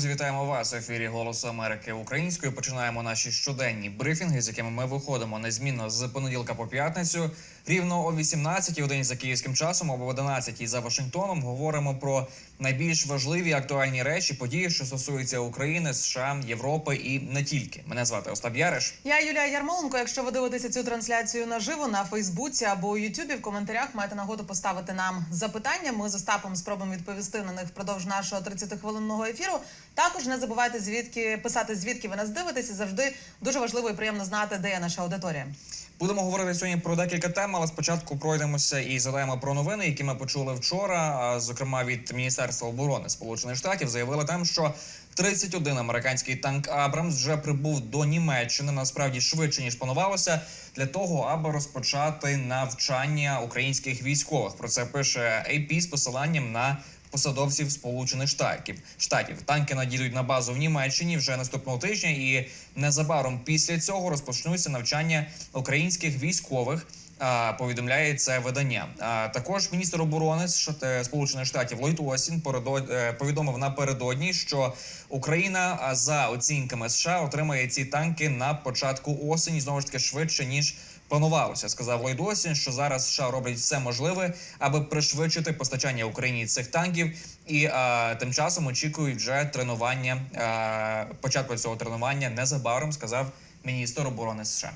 Друзі, вітаємо вас в ефірі Голосу Америки українською. Починаємо наші щоденні брифінги, з якими ми виходимо незмінно з понеділка по п'ятницю. Рівно о 18 годині за київським часом, або 11 за Вашингтоном. Говоримо про найбільш важливі актуальні речі, події, що стосуються України, США, Європи і не тільки. Мене звати Остап Яриш. Я Юлія Ярмоленко. Якщо ви дивитеся цю трансляцію наживо на Фейсбуці або у Ютубі, в коментарях маєте нагоду поставити нам запитання. Ми з Остапом спробуємо відповісти на них впродовж нашого 30-хвилинного ефіру. Також не забувайте звідки писати, звідки ви нас дивитеся. Завжди дуже важливо і приємно знати, де є наша аудиторія. Будемо говорити сьогодні про декілька тем, але спочатку пройдемося і згадаємо про новини, які ми почули вчора. Зокрема, від Міністерства оборони Сполучених Штатів заявили там, що 31 американський танк Абрамс вже прибув до Німеччини насправді швидше ніж планувалося для того, аби розпочати навчання українських військових. Про це пише AP з посиланням на посадовців Сполучених Штатів. Штатів танки надійдуть на базу в Німеччині вже наступного тижня, і незабаром після цього розпочнуться навчання українських військових. Повідомляє це видання. Також міністр оборони е, Сполучених Штатів Ллойд передо- е, повідомив напередодні, що Україна за оцінками США отримає ці танки на початку осені знову ж таки швидше ніж планувалося. Сказав Лойдосін, що зараз США роблять все можливе, аби пришвидшити постачання Україні цих танків, і а, тим часом очікують вже тренування а, початку цього тренування незабаром. Сказав міністр оборони США.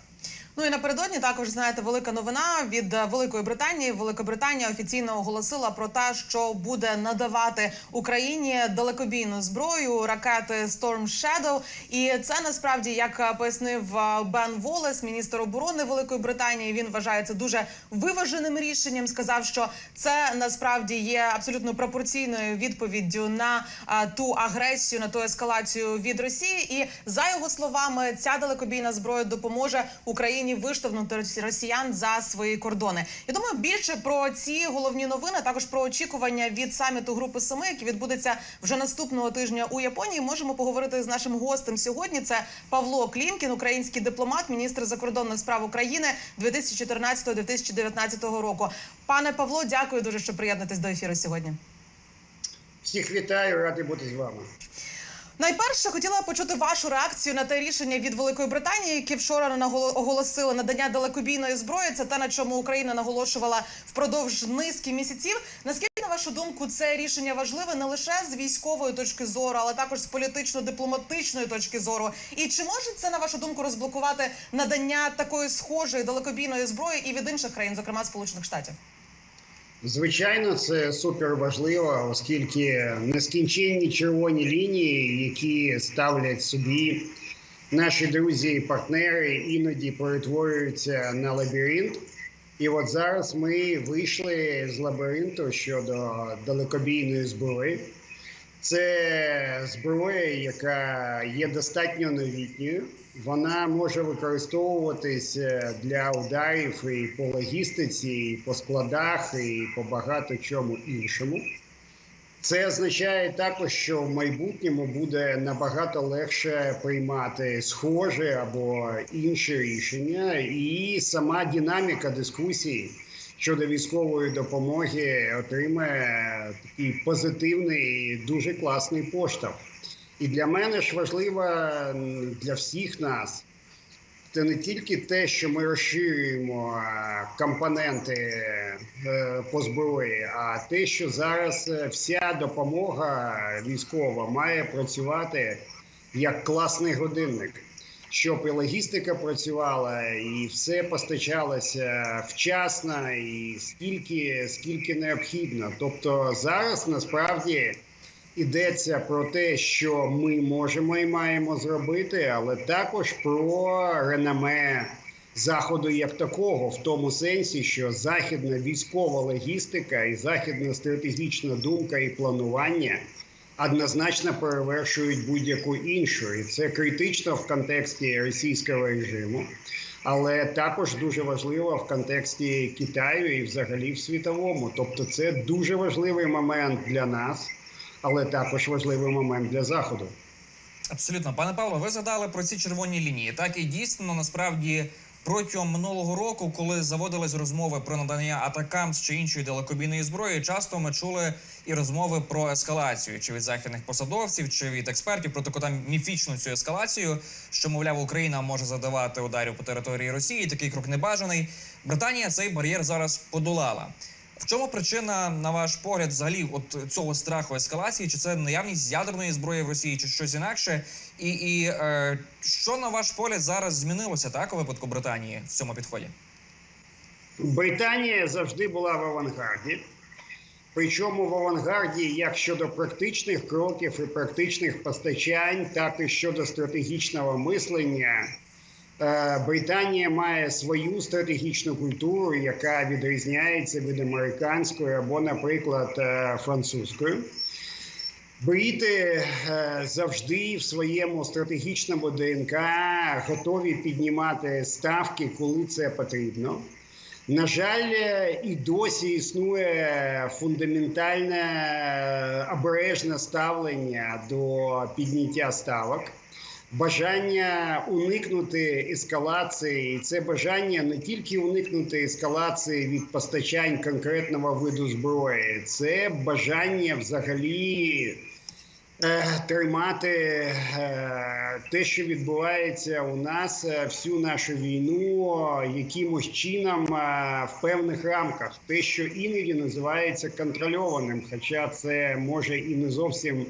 Ну і напередодні також знаєте велика новина від е, Великої Британії. Велика Британія офіційно оголосила про те, що буде надавати Україні далекобійну зброю ракети Storm Shadow. І це насправді, як е, пояснив е, Бен Волес, міністр оборони Великої Британії. Він вважає це дуже виваженим рішенням. Сказав, що це насправді є абсолютно пропорційною відповіддю на ту агресію, на ту ескалацію від Росії. І за його словами, ця далекобійна зброя допоможе Україні виштовхнути росі- росіян за свої кордони. Я думаю, більше про ці головні новини, також про очікування від саміту Групи Семи, який відбудеться вже наступного тижня у Японії. Можемо поговорити з нашим гостем сьогодні. Це Павло Клімкін, український дипломат, міністр закордонних справ України 2014-2019 року. Пане Павло, дякую дуже, що приєднатись до ефіру сьогодні. Всіх вітаю, радий бути з вами. Найперше хотіла почути вашу реакцію на те рішення від Великої Британії, яке вчора оголосили надання далекобійної зброї. Це те, на чому Україна наголошувала впродовж низки місяців. Наскільки на вашу думку це рішення важливе не лише з військової точки зору, але також з політично-дипломатичної точки зору? І чи може це на вашу думку розблокувати надання такої схожої далекобійної зброї і від інших країн, зокрема Сполучених Штатів? Звичайно, це супер важливо, оскільки нескінченні червоні лінії, які ставлять собі наші друзі і партнери, іноді перетворюються на лабіринт. І от зараз ми вийшли з лабіринту щодо далекобійної зброї. Це зброя, яка є достатньо новітньою. Вона може використовуватися для ударів і по логістиці, і по складах, і по багато чому іншому. Це означає також, що в майбутньому буде набагато легше приймати схожі або інші рішення, і сама динаміка дискусії щодо військової допомоги отримає такий позитивний, дуже класний поштовх. І для мене ж важливо для всіх нас. Це не тільки те, що ми розширюємо компоненти е, по зброї, а те, що зараз е, вся допомога військова має працювати як класний годинник, щоб і логістика працювала, і все постачалося вчасно, і скільки, скільки необхідно. Тобто зараз насправді йдеться про те, що ми можемо і маємо зробити, але також про реноме заходу як такого, в тому сенсі, що західна військова логістика і західна стратегічна думка і планування. Однозначно перевершують будь-яку іншу, і це критично в контексті російського режиму, але також дуже важливо в контексті Китаю і взагалі в світовому. Тобто, це дуже важливий момент для нас, але також важливий момент для заходу. Абсолютно, пане Павло, ви згадали про ці червоні лінії. Так і дійсно насправді Протягом минулого року, коли заводились розмови про надання атакам чи іншої далекобійної зброї, часто ми чули і розмови про ескалацію, чи від західних посадовців, чи від експертів про таку там міфічну цю ескалацію, що мовляв Україна може задавати ударів по території Росії. Такий крок небажаний. Британія цей бар'єр зараз подолала. Чому причина, на ваш погляд, взагалі, от цього страху ескалації? Чи це наявність ядерної зброї в Росії, чи щось інакше? І, і е, що на ваш погляд зараз змінилося так у випадку Британії в цьому підході? Британія завжди була в авангарді. Причому в авангарді як щодо практичних кроків і практичних постачань, так і щодо стратегічного мислення. Е, Британія має свою стратегічну культуру, яка відрізняється від американської або, наприклад, е, французької. Брити е, завжди в своєму стратегічному ДНК готові піднімати ставки, коли це потрібно. На жаль, і досі існує фундаментальне обережне ставлення до підняття ставок. Бажання уникнути ескалації, і це бажання не тільки уникнути ескалації від постачань конкретного виду зброї, це бажання взагалі е, тримати е, те, що відбувається у нас, е, всю нашу війну якимось чином в певних рамках, те, що іноді називається контрольованим, хоча це може і не зовсім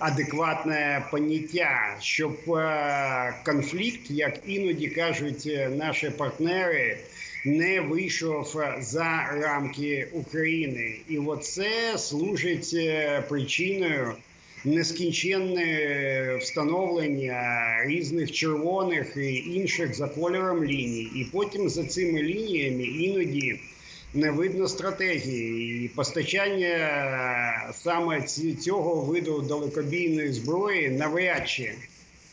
адекватне поняття, щоб е, конфлікт, як іноді кажуть е, наші партнери, не вийшов за рамки України, і оце служить е, причиною нескінченне встановлення різних червоних і інших за кольором ліній, і потім за цими лініями іноді не видно стратегії і постачання е, саме цього виду далекобійної зброї навряд чи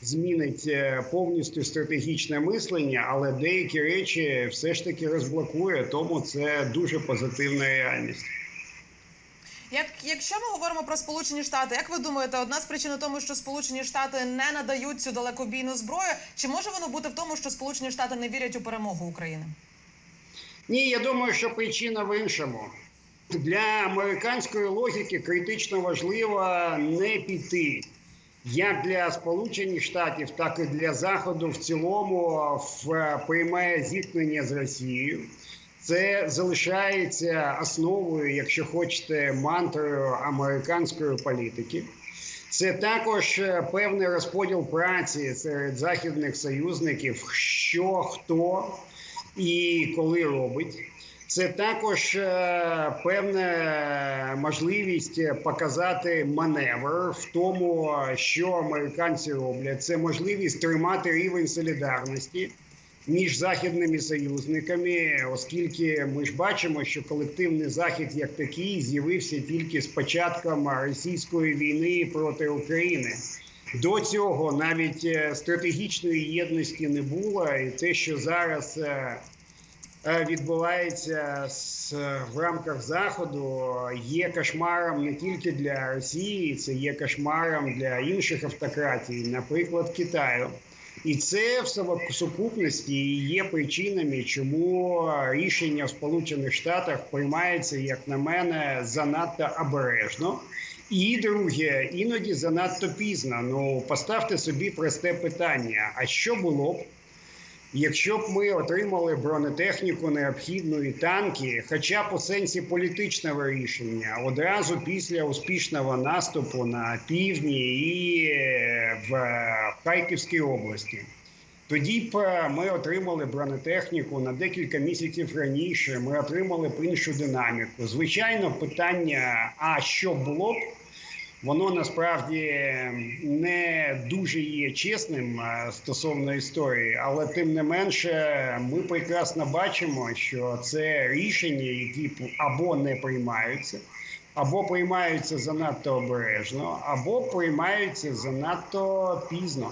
змінить е, повністю стратегічне мислення, але деякі речі все ж таки розблокує, тому це дуже позитивна реальність. Як якщо ми говоримо про Сполучені Штати, як ви думаєте, одна з причин у тому, що Сполучені Штати не надають цю далекобійну зброю, чи може воно бути в тому, що Сполучені Штати не вірять у перемогу України? Ні, я думаю, що причина в іншому. Для американської логіки критично важливо не піти як для Сполучених Штатів, так і для Заходу в цілому в пряме зіткнення з Росією. Це залишається основою, якщо хочете, мантрою американської політики. Це також е, певний розподіл праці серед західних союзників, що хто і коли робить. Це також е, певна можливість показати маневр в тому, що американці роблять. Це можливість тримати рівень солідарності між західними союзниками, оскільки ми ж бачимо, що колективний захід як такий з'явився тільки з початком російської війни проти України. До цього навіть е, стратегічної єдності не було, і те, що зараз е, е, відбувається в рамках заходу, є кошмаром не тільки для Росії, це є кошмаром для інших автократій, наприклад, Китаю. І це в сукупності є причинами, чому рішення в Сполучених Штатах приймається, як на мене, занадто обережно. І друге, іноді занадто пізно. Ну поставте собі просте питання: а що було б, якщо б ми отримали бронетехніку необхідну і танки, хоча б у сенсі політичного рішення, одразу після успішного наступу на півдні і е, в Харківській області. Тоді б е, ми отримали бронетехніку на декілька місяців раніше. Ми отримали б іншу динаміку. Звичайно, питання: а що було б? Воно насправді не дуже є чесним стосовно історії, але тим не менше, ми прекрасно бачимо, що це рішення, які або не приймаються, або приймаються занадто обережно, або приймаються занадто пізно.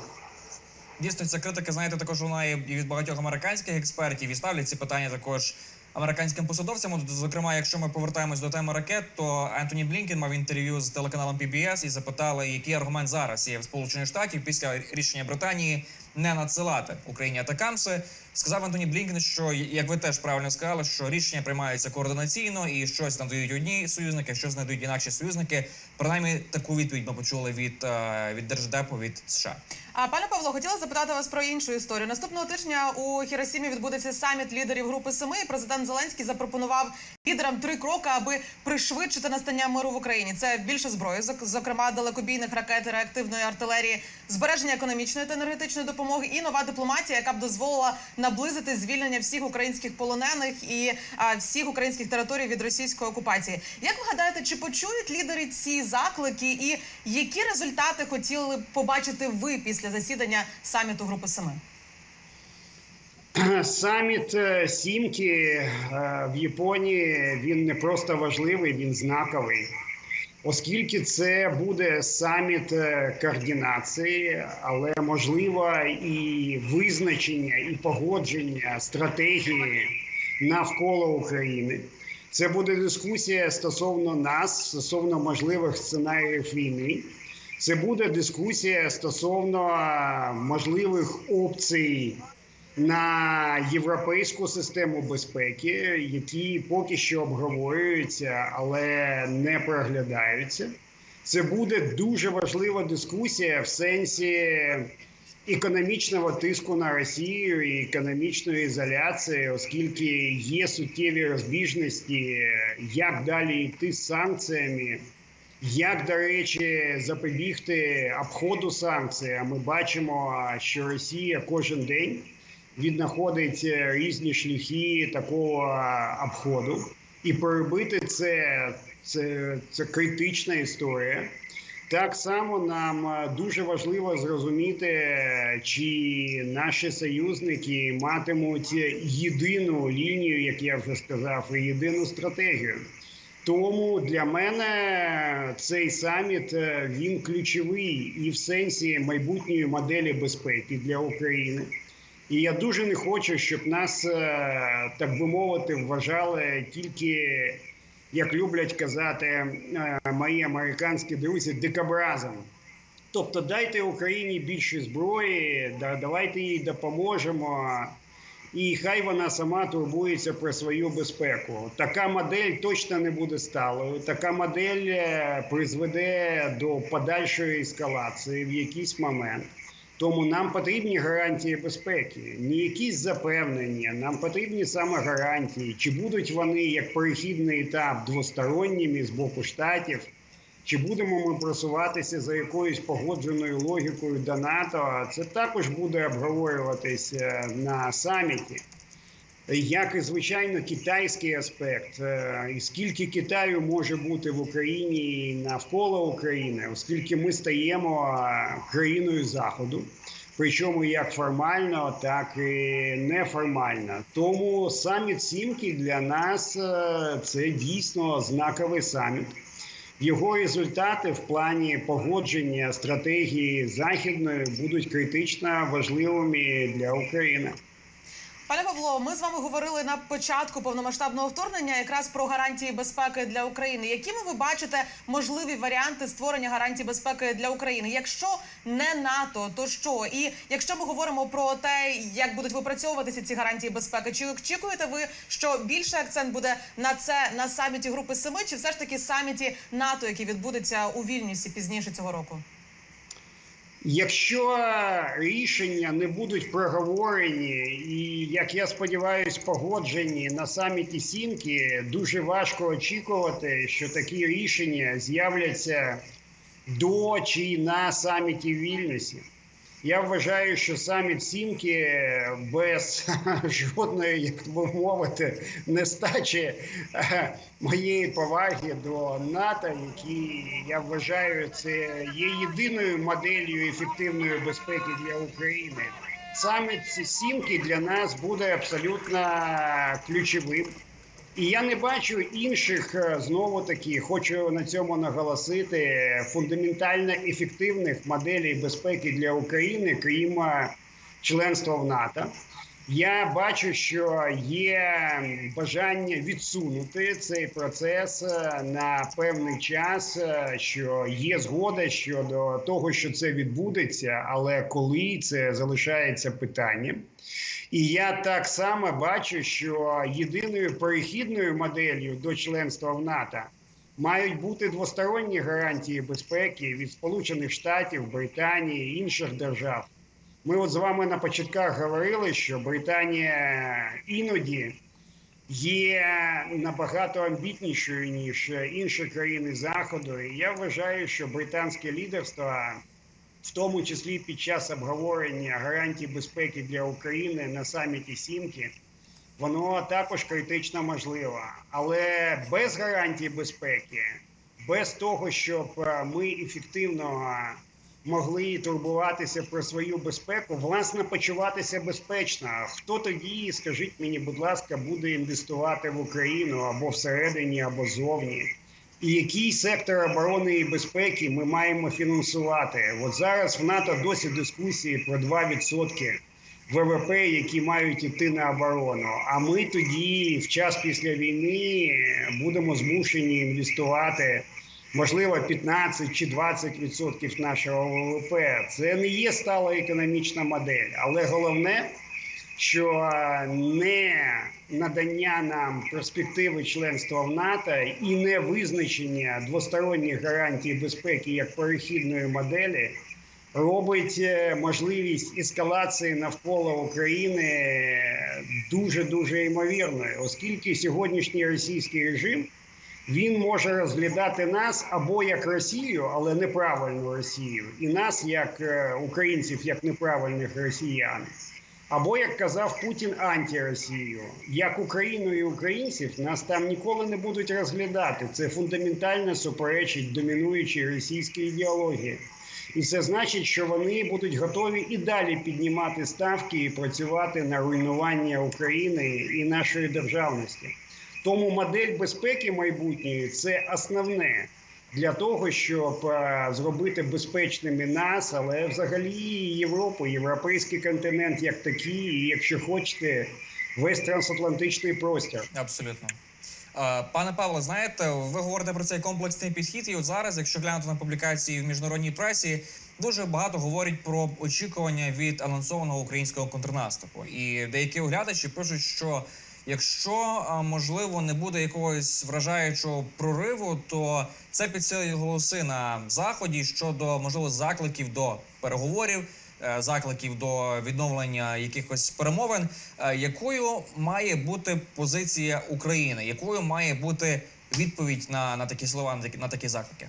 Дійсно, ця критика, знаєте, також вона і від багатьох американських експертів і ставлять ці питання також американським посадовцям. Зокрема, якщо ми повертаємось до теми ракет, то Ентоні Блінкен мав інтерв'ю з телеканалом PBS і запитали, який аргумент зараз є в Сполучених Штатів після рішення Британії не надсилати Україні атакамси. Сказав Антоні Блінкен, що як ви теж правильно сказали, що рішення приймаються координаційно і щось надають одні союзники, щось надають інакші союзники. Принаймні таку відповідь ми почули від, е, від держдепу від США. А пане Павло, хотіла запитати вас про іншу історію. Наступного тижня у Хіросімі відбудеться саміт лідерів групи Семи. І президент Зеленський запропонував лідерам три кроки, аби пришвидшити настання миру в Україні. Це більше зброї, зок- зокрема далекобійних ракет реактивної артилерії, збереження економічної та енергетичної допомоги і нова дипломатія, яка б дозволила наблизити звільнення всіх українських полонених і а, всіх українських територій від російської окупації. Як ви гадаєте, чи почують лідери ці заклики, і які результати хотіли б побачити ви після засідання саміту Групи Семи? Саміт е, Сімки е, в Японії він не просто важливий, він знаковий, оскільки це буде саміт е, координації, але можливо і визначення, і погодження стратегії навколо України. Це буде дискусія стосовно нас, стосовно можливих сценаріїв війни. Це буде дискусія стосовно можливих опцій на європейську систему безпеки, які поки що обговорюються, але не проглядаються. Це буде дуже важлива дискусія в сенсі економічного тиску на Росію і економічної ізоляції, оскільки є суттєві розбіжності, як далі йти з санкціями. Як, до речі, запобігти обходу санкцій? Ми бачимо, що Росія кожен день віднаходить е, різні шляхи такого е, обходу, і перебити це, це, це критична історія. Так само нам е, дуже важливо зрозуміти, чи наші союзники матимуть єдину лінію, як я вже сказав, і єдину стратегію. Тому для мене цей саміт він ключовий і в сенсі майбутньої моделі безпеки для України. І я дуже не хочу, щоб нас, е, так би мовити, вважали тільки, як люблять казати е, мої американські друзі, дикобразом. Тобто дайте Україні більше зброї, давайте їй допоможемо, і хай вона сама турбується про свою безпеку. Така модель точно не буде сталою. Така модель е, призведе до подальшої ескалації в якийсь момент. Тому нам потрібні гарантії безпеки, не якісь запевнення. Нам потрібні саме гарантії. Чи будуть вони як перехідний етап двосторонніми з боку штатів, чи будемо ми просуватися за якоюсь погодженою логікою до НАТО? Це також буде обговорюватися на саміті. Як і звичайно, китайський аспект, Е, і скільки Китаю може бути в Україні і навколо України, оскільки ми стаємо е, країною заходу, причому як формально, так і неформально. Тому саміт Сімки для нас е, це дійсно знаковий саміт. Його результати в плані погодження стратегії західної будуть критично важливими для України. Пане Павло, ми з вами говорили на початку повномасштабного вторгнення якраз про гарантії безпеки для України. Якими ви бачите можливі варіанти створення гарантій безпеки для України? Якщо не НАТО, то що? І якщо ми говоримо про те, як будуть випрацьовуватися ці гарантії безпеки, чи очікуєте ви, що більше акцент буде на це на саміті Групи Семи, чи все ж таки саміті НАТО, який відбудеться у Вільнюсі пізніше цього року? Якщо рішення не будуть проговорені, і як я сподіваюся, погоджені на саміті Сімки, дуже важко очікувати, що такі рішення з'являться до чи на саміті в Вільнюсі. Я вважаю, що саміт Сімки без жодної, як би мовити, нестачі е, моєї поваги до НАТО, які я вважаю, це є єдиною моделлю ефективної безпеки для України. Саміт Сімки для нас буде абсолютно ключовим. І я не бачу інших е, знову таки, хочу на цьому наголосити фундаментально ефективних моделей безпеки для України, крім е, членства в НАТО. Я бачу, що є бажання відсунути цей процес е, на певний час, е, що є згода щодо того, що це відбудеться, але коли це залишається питанням. І я так само бачу, що єдиною перехідною моделлю до членства в НАТО мають бути двосторонні гарантії безпеки від Сполучених Штатів, Британії інших держав. Ми от з вами на початках говорили, що Британія іноді є набагато амбітнішою ніж інші країни Заходу. І я вважаю, що британське лідерство, в тому числі під час обговорення гарантій безпеки для України на саміті Сімки, воно також критично можливо. Але без гарантій безпеки, без того, щоб ми ефективно могли турбуватися про свою безпеку, власне, почуватися безпечно. Хто тоді, скажіть мені, будь ласка, буде інвестувати в Україну або всередині, або зовні? І який сектор оборони і безпеки ми маємо фінансувати? От зараз в НАТО досі дискусії про 2% ВВП, які мають іти на оборону. А ми тоді, в час після війни, будемо змушені інвестувати можливо 15 чи 20 відсотків нашого ВВП. Це не є стала економічна модель, але головне, що не надання нам перспективи членства в НАТО і не визначення двосторонніх гарантій безпеки як перехідної моделі. Робить е, можливість ескалації навколо України дуже дуже ймовірною, оскільки сьогоднішній російський режим він може розглядати нас або як Росію, але неправильну Росію, і нас як е, українців, як неправильних росіян. Або як казав Путін, антиросію. Як Україну і українців нас там ніколи не будуть розглядати. Це фундаментально суперечить домінуючій російській ідеології. І це значить, що вони будуть готові і далі піднімати ставки і працювати на руйнування України і нашої державності. Тому модель безпеки майбутньої це основне для того, щоб е, зробити безпечними нас, але взагалі Європу, європейський континент як такий, і якщо хочете, весь трансатлантичний простір. Абсолютно. Пане Павло, знаєте, ви говорите про цей комплексний підхід, і от зараз, якщо глянути на публікації в міжнародній пресі, дуже багато говорять про очікування від анонсованого українського контрнаступу. І деякі оглядачі пишуть, що якщо можливо не буде якогось вражаючого прориву, то це підсилить голоси на заході щодо можливо закликів до переговорів. е, Закликів до відновлення якихось перемовин, Е, якою має бути позиція України, якою має бути відповідь на, на такі слова, на такі, на такі заклики?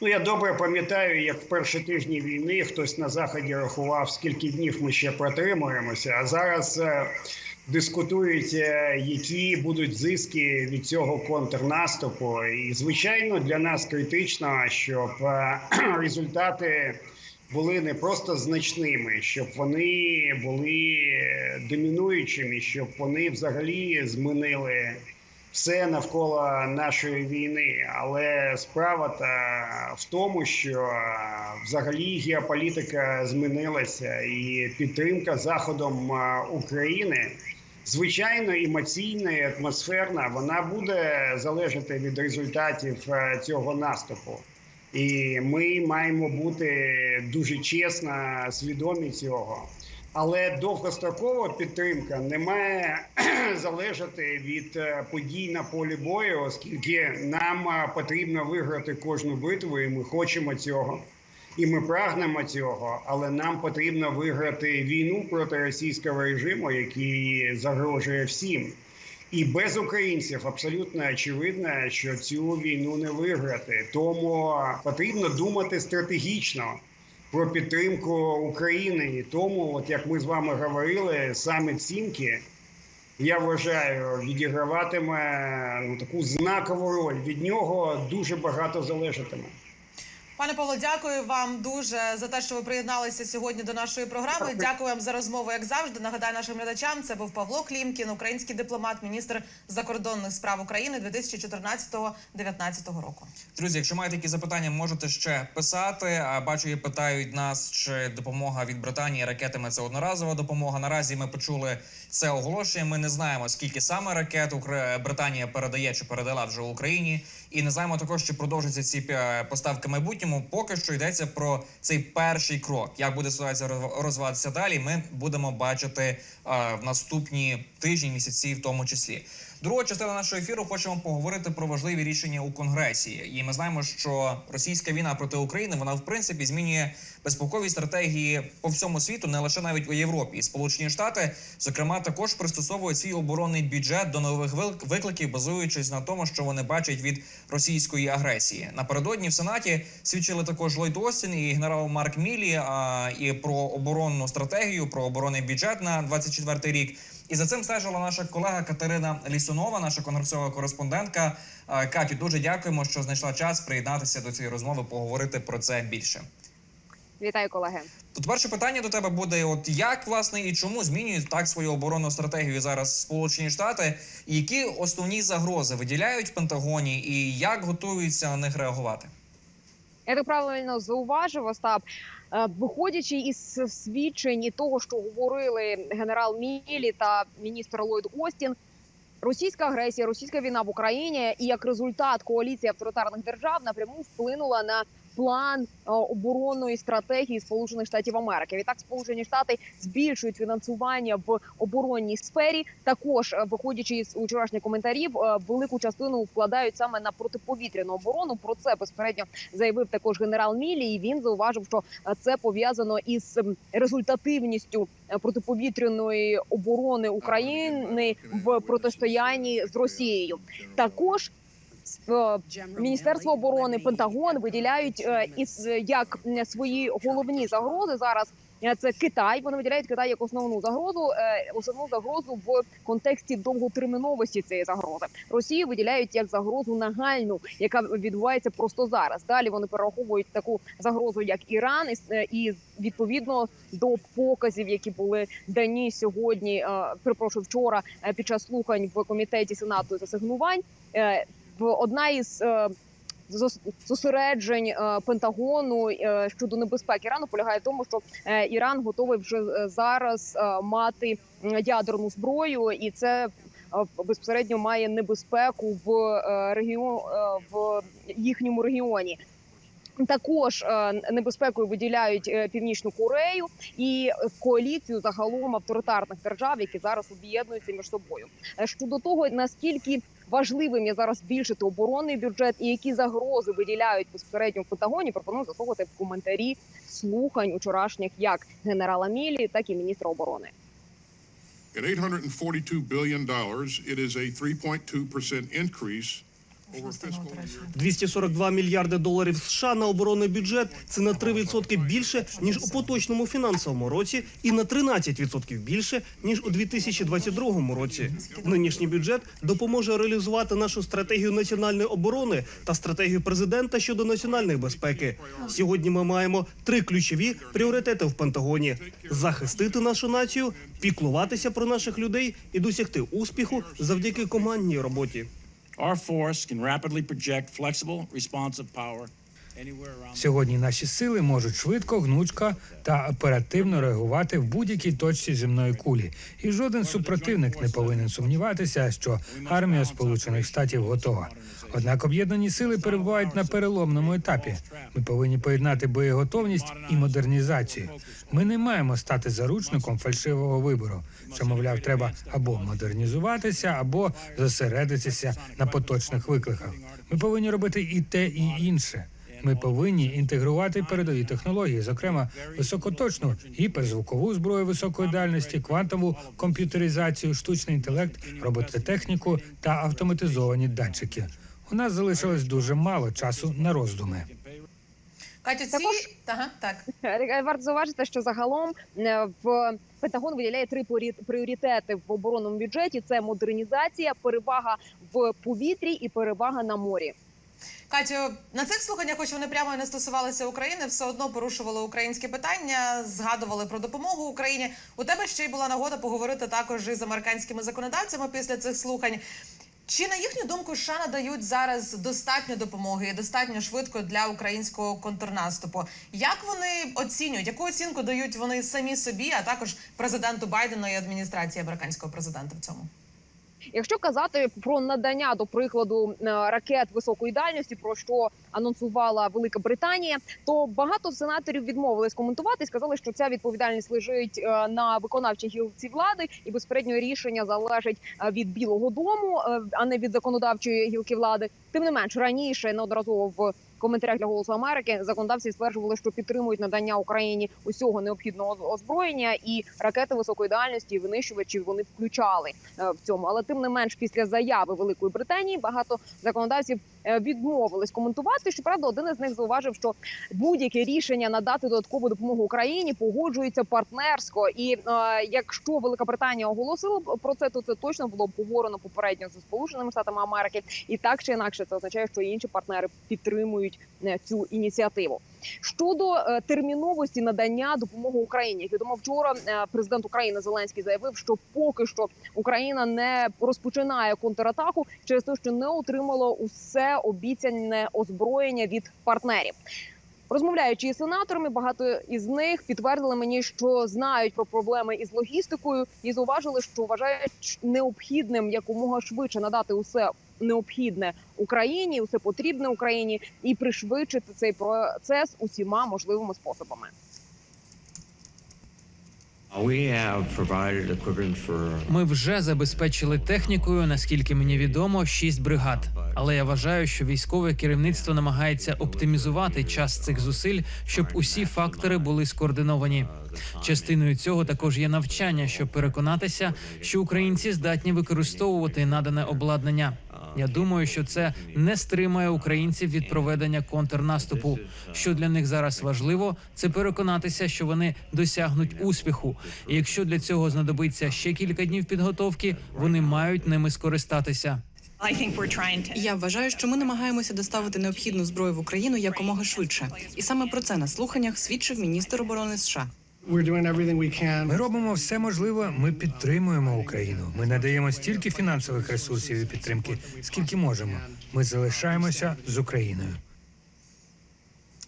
Ну я добре пам'ятаю, як в перші тижні війни хтось на заході рахував, скільки днів ми ще протримуємося. А зараз е, дискутують, е, які будуть зиски від цього контрнаступу. І звичайно, для нас критично, щоб е, результати були не просто значними, щоб вони були домінуючими, щоб вони взагалі змінили все навколо нашої війни. Але справа та в тому, що е, взагалі геополітика змінилася, і підтримка заходом України. Звичайно, емоційна і атмосферна, вона буде залежати від результатів е, цього наступу. І ми маємо бути дуже чесно свідомі цього. Але довгострокова підтримка не має залежати від е, подій на полі бою, оскільки нам е, потрібно виграти кожну битву, і ми хочемо цього. І ми прагнемо цього, але нам потрібно виграти війну проти російського режиму, який загрожує всім. І без українців абсолютно очевидно, що цю війну не виграти. Тому потрібно думати стратегічно про підтримку України. І тому, от як ми з вами говорили, саме Цінки, я вважаю, відіграватиме ну, таку знакову роль. Від нього дуже багато залежатиме. Пане Павло, дякую вам дуже за те, що ви приєдналися сьогодні до нашої програми. Дякую вам за розмову, як завжди. Нагадаю нашим глядачам. Це був Павло Клімкін, український дипломат, міністр закордонних справ України 2014-2019 року. Друзі, якщо маєте якісь запитання, можете ще писати. А бачу, і питають нас, чи допомога від Британії ракетами це одноразова допомога. Наразі ми почули це оголошення. Ми не знаємо, скільки саме ракет Британія передає чи передала вже Україні, і не знаємо також, чи продовжаться ці е, поставки в майбутньому. Поки що йдеться про цей перший крок. Як буде ситуація роз- розвиватися далі? Ми будемо бачити е, в наступні тижні, місяці, в тому числі. Друга частина нашого ефіру хочемо поговорити про важливі рішення у конгресі. І ми знаємо, що російська війна проти України вона в принципі змінює безпекові стратегії по всьому світу, не лише навіть у Європі. І Сполучені Штати, зокрема, також пристосовують свій оборонний бюджет до нових викликів, базуючись на тому, що вони бачать від російської агресії. Напередодні в сенаті свідчили також Ллойд Остін і генерал Марк Мілі а, і про оборонну стратегію, про оборонний бюджет на 24 рік. І за цим стежила наша колега Катерина Лісунова, наша конгресова кореспондентка. Катю, дуже дякуємо, що знайшла час приєднатися до цієї розмови, поговорити про це більше. Вітаю, колеги. Тут перше питання до тебе буде: от як власне і чому змінюють так свою оборонну стратегію зараз Сполучені Штати, і які основні загрози виділяють в Пентагоні, і як готуються на них реагувати? Я так правильно зауважив, Остап. Е, Виходячи із свідчень і того, що говорили генерал Мілі та міністр Ллойд Остін, російська агресія, російська війна в Україні і як результат коаліції авторитарних держав напряму вплинула на план е, оборонної стратегії Сполучених Штатів Америки. Відтак Сполучені Штати збільшують фінансування в оборонній сфері. Також е, виходячи із вчорашніх коментарів, е, велику частину вкладають саме на протиповітряну оборону. Про це безпередньо заявив також генерал Мілі. І він зауважив, що це пов'язано із результативністю протиповітряної оборони України в протистоянні з Росією. Також Міністерство оборони Пентагон виділяють е, із е, як свої головні загрози зараз. е, Це Китай. Вони виділяють Китай як основну загрозу, е, основну загрозу в контексті довготерміновості цієї загрози. Росію виділяють як загрозу нагальну, яка відбувається просто зараз. Далі вони перераховують таку загрозу, як Іран, і е, відповідно до показів, які були дані сьогодні. е, Перепрошую, вчора е, під час слухань в комітеті сенату з асигнувань. е, в одна із е, зосереджень е, Пентагону е, щодо небезпеки Ірану полягає в тому, що Іран готовий вже зараз мати ядерну зброю, і це безпосередньо має небезпеку в регіон в їхньому регіоні. Також небезпекою виділяють північну Корею і коаліцію загалом авторитарних держав, які зараз об'єднуються між собою. Щодо того, наскільки важливим є зараз збільшити оборонний бюджет і які загрози виділяють безпередньо в Пентагоні, пропоную заслухати в коментарі слухань учорашніх як генерала Мілі, так і міністра оборони. At $842 billion, it is a 3.2% increase 242 мільярди доларів США на оборонний бюджет це на 3% більше ніж у поточному фінансовому році, і на 13% більше ніж у 2022 році. Нинішній бюджет допоможе реалізувати нашу стратегію національної оборони та стратегію президента щодо національної безпеки. Сьогодні ми маємо три ключові пріоритети в Пентагоні: захистити нашу націю, піклуватися про наших людей і досягти успіху завдяки командній роботі. Our force can rapidly project flexible, responsive power Сьогодні наші сили можуть швидко, гнучко та оперативно реагувати в будь-якій точці земної кулі, і жоден супротивник не повинен сумніватися, що армія Сполучених Штатів готова. Однак об'єднані сили перебувають на переломному етапі. Ми повинні поєднати боєготовність і модернізацію. Ми не маємо стати заручником фальшивого вибору, що мовляв, треба або модернізуватися, або зосередитися на поточних викликах. Ми повинні робити і те, і інше. Ми повинні інтегрувати передові технології, зокрема високоточну гіперзвукову зброю високої дальності, квантову комп'ютеризацію, штучний інтелект, робототехніку та автоматизовані датчики. У нас залишилось дуже мало часу на роздуми. Катю, ці Також- ага, так. Е, Варто зауважити, що загалом е, в Пентагон виділяє три пріоритети в оборонному бюджеті: це модернізація, перевага в повітрі і перевага на морі. Катю, на цих слуханнях, хоч вони прямо і не стосувалися України, все одно порушували українські питання, згадували про допомогу Україні. У тебе ще й була нагода поговорити також із американськими законодавцями після цих слухань. Чи на їхню думку США надають зараз достатньо допомоги і достатньо швидко для українського контрнаступу? Як вони оцінюють? Яку оцінку дають вони самі собі, а також президенту Байдена і адміністрації американського президента в цьому? Якщо казати про надання до прикладу е, ракет високої дальності, про що анонсувала Велика Британія, то багато сенаторів відмовились коментувати сказали, що ця відповідальність лежить е, на виконавчій гілці влади, і безпередньо рішення залежить е, від Білого Дому, а не від законодавчої гілки влади. Тим не менш, раніше неодноразово в коментарях для голосу Америки законодавці стверджували, що підтримують надання Україні усього необхідного озброєння і ракети високої дальності, і винищувачі вони включали е, в цьому. Але тим не менш, після заяви Великої Британії багато законодавців відмовились коментувати. Щоправда, один із них зауважив, що будь-яке рішення надати додаткову допомогу Україні погоджується партнерсько. І е, якщо Велика Британія оголосила про це, то це точно було б говорено попередньо зі сполученими штатами Америки. І так чи інакше, це означає, що інші партнери підтримують е, цю ініціативу. Щодо е, терміновості надання допомоги Україні, як відомо вчора, е, президент України Зеленський заявив, що поки що Україна не розпочинає контратаку через те, що не отримала усе обіцяне озброєння від партнерів. Розмовляючи із сенаторами, багато із них підтвердили мені, що знають про проблеми із логістикою, і зауважили, що вважають необхідним якомога швидше надати усе необхідне Україні, усе потрібне Україні, і пришвидшити цей процес усіма можливими способами. For Ми вже забезпечили технікою, наскільки мені відомо, шість бригад. Але я вважаю, що військове керівництво намагається оптимізувати час цих зусиль, щоб усі фактори були скоординовані. Частиною цього також є навчання, щоб переконатися, що українці здатні використовувати надане обладнання. Я думаю, що це не стримає українців від проведення контрнаступу. Що для них зараз важливо, це переконатися, що вони досягнуть успіху. І якщо для цього знадобиться ще кілька днів підготовки, вони мають ними скористатися. Я вважаю, що ми намагаємося доставити необхідну зброю в Україну якомога швидше, і саме про це на слуханнях свідчив міністр оборони США. Ми робимо все можливе. Ми підтримуємо Україну. Ми надаємо стільки фінансових ресурсів і підтримки, скільки можемо. Ми залишаємося з Україною.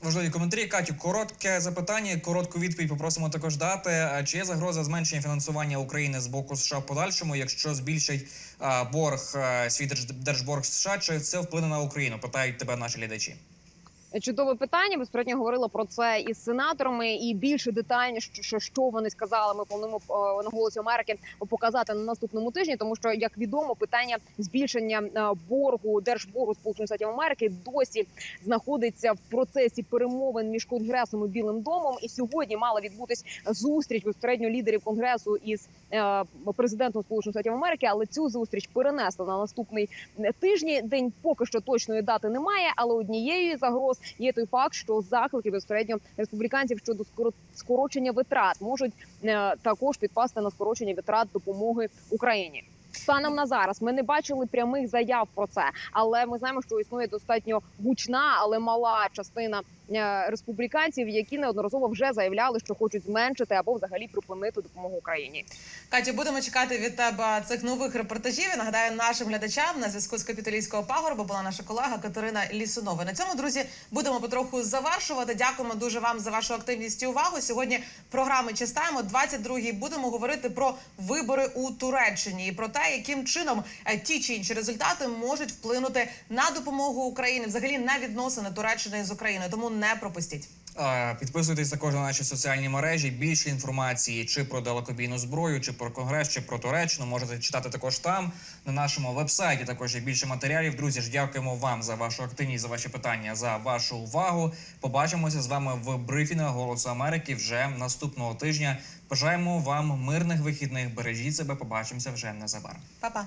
Важливі коментарі. Катю, коротке запитання, коротку відповідь попросимо також дати. Чи є загроза зменшення фінансування України з боку США в подальшому, якщо збільшить борг свій держборг США, чи це вплине на Україну? Питають тебе наші глядачі. Чудове питання. Безпосередньо говорила про це із сенаторами, і більше детальніше, що, що вони сказали. Ми плануємо е, на голосі Америки показати на наступному тижні, тому що як відомо, питання збільшення е, боргу держборгу Сполучених Штатів Америки досі знаходиться в процесі перемовин між конгресом і білим домом. І сьогодні мала відбутись зустріч безпосередньо лідерів конгресу із е, президентом Сполучених Штатів Америки, але цю зустріч перенесли на наступний тижні. День поки що точної дати немає, але однією загроз є той факт, що заклики безпосередньо республіканців щодо скоро- скорочення витрат можуть е, також підпасти на скорочення витрат допомоги Україні. Станом на зараз ми не бачили прямих заяв про це, але ми знаємо, що існує достатньо гучна, але мала частина республіканців, які неодноразово вже заявляли, що хочуть зменшити або взагалі припинити допомогу Україні. Катю, будемо чекати від тебе цих нових репортажів. І нагадаю нашим глядачам на зв'язку з капіталійського пагорба була наша колега Катерина Лісунова. На цьому друзі будемо потроху завершувати. Дякуємо дуже вам за вашу активність і увагу. Сьогодні програми чистаємо 22-й Будемо говорити про вибори у Туреччині і про те, яким чином е, ті чи інші результати можуть вплинути на допомогу Україні, взагалі на відносини Туреччини з Україною. Тому не пропустіть. Підписуйтесь також на наші соціальні мережі. Більше інформації чи про далекобійну зброю, чи про конгрес, чи про Туреччину можете читати також там. На нашому вебсайті також є більше матеріалів. Друзі ж дякуємо вам за вашу активність, за ваші питання, за вашу увагу. Побачимося з вами в брифінгах Голосу Америки вже наступного тижня. Бажаємо вам мирних вихідних. Бережіть себе. Побачимося вже незабаром. Па-па.